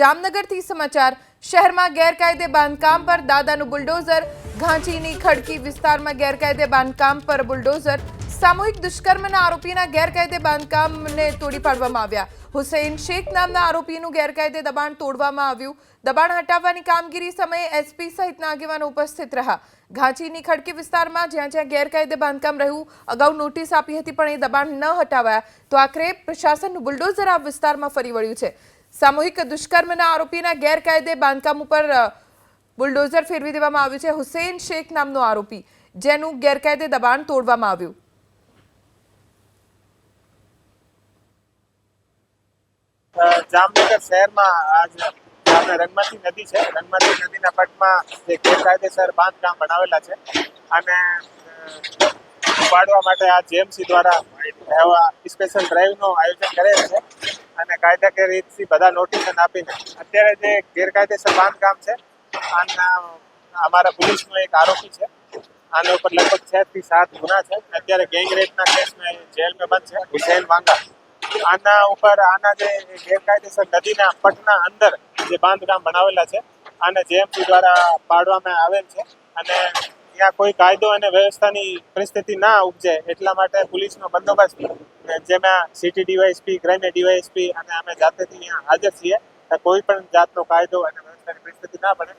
જામનગરથી સમાચાર. શહેરમાં ગેરકાયદે બાંધકામ પર દાદાનું બુલડોઝર. ઘાંચીની ખડકી વિસ્તારમાં ગેરકાયદે બાંધકામ પર બુલડોઝર. સામૂહિક દુષ્કર્મના આરોપીના ગેરકાયદે બાંધકામને તોડી પાડવામાં આવ્યા. હુસૈન શેખ નામના આરોપીનું ગેરકાયદે દબાણ તોડવામાં આવ્યું. દબાણ હટાવવાની કામગીરી સમયે એસપી સહિતના આગેવાનો ઉપસ્થિત રહ્યા. ઘાંચીની ખડકી વિસ્તારમાં જ્યાં જ્યાં ગેરકાયદે બાંધકામ રહ્યું, અગાઉ નોટિસ આપી હતી પણ એ દબાણ ન હટાવાયા. તો આખરે પ્રશાસનનું બુલડોઝર આ વિસ્તારમાં ફરી વળ્યું છે. સામૂહિક દુષ્કર્મના આરોપીના ગેરકાયદે બાંધકામ ઉપર બુલડોઝર ફેરવી દેવામાં આવ્યું છે. હુસેન શેખ નામનો આરોપી, જેનું ગેરકાયદે દબાણ તોડવામાં આવ્યું. જામનગર શહેરમાં આજ આપણે રંગમતી નદી છે. રંગમતી નદીના પટમાં જે ગેરકાયદેસર બાંધકામ બનાવેલા છે અને ઉપાડવા માટે આ જેએમસી દ્વારા એવા સ્પેશિયલ ડ્રાઈવનું આયોજન કરેલ છે. અને કાયદાકીય રીતથી બધા નોટિસન આપીને અત્યારે જે ગેરકાયદેસર બાંધકામ છે, આના, અમારા પોલીસનો એક આરોપી છે. આના ઉપર લગભગ છ થી સાત ગુના છે. અત્યારે ગેંગ રેપના કેસમાં જેલમાં બંધ છે, હુસેન વાંગા. આના ઉપર આના જે ગેરકાયદેસર નદીના પટના અંદર જે બાંધકામ બનાવેલા છે, આને જેએમસી દ્વારા પાડવામાં આવેલ છે. અને ત્યાં કોઈ કાયદો અને વ્યવસ્થાની પરિસ્થિતિ ના ઉપજે એટલા માટે પોલીસનો બંદોબસ્ત જેમાં સિટી ડીવાયએસપી ક્રાઇમે ડીવાયએસપી અને અમે જાતેથી અહીંયા હાજર છીએ. કોઈ પણ જાતનો કાયદો અને વ્યવસ્થાની પરિસ્થિતિ ના બને.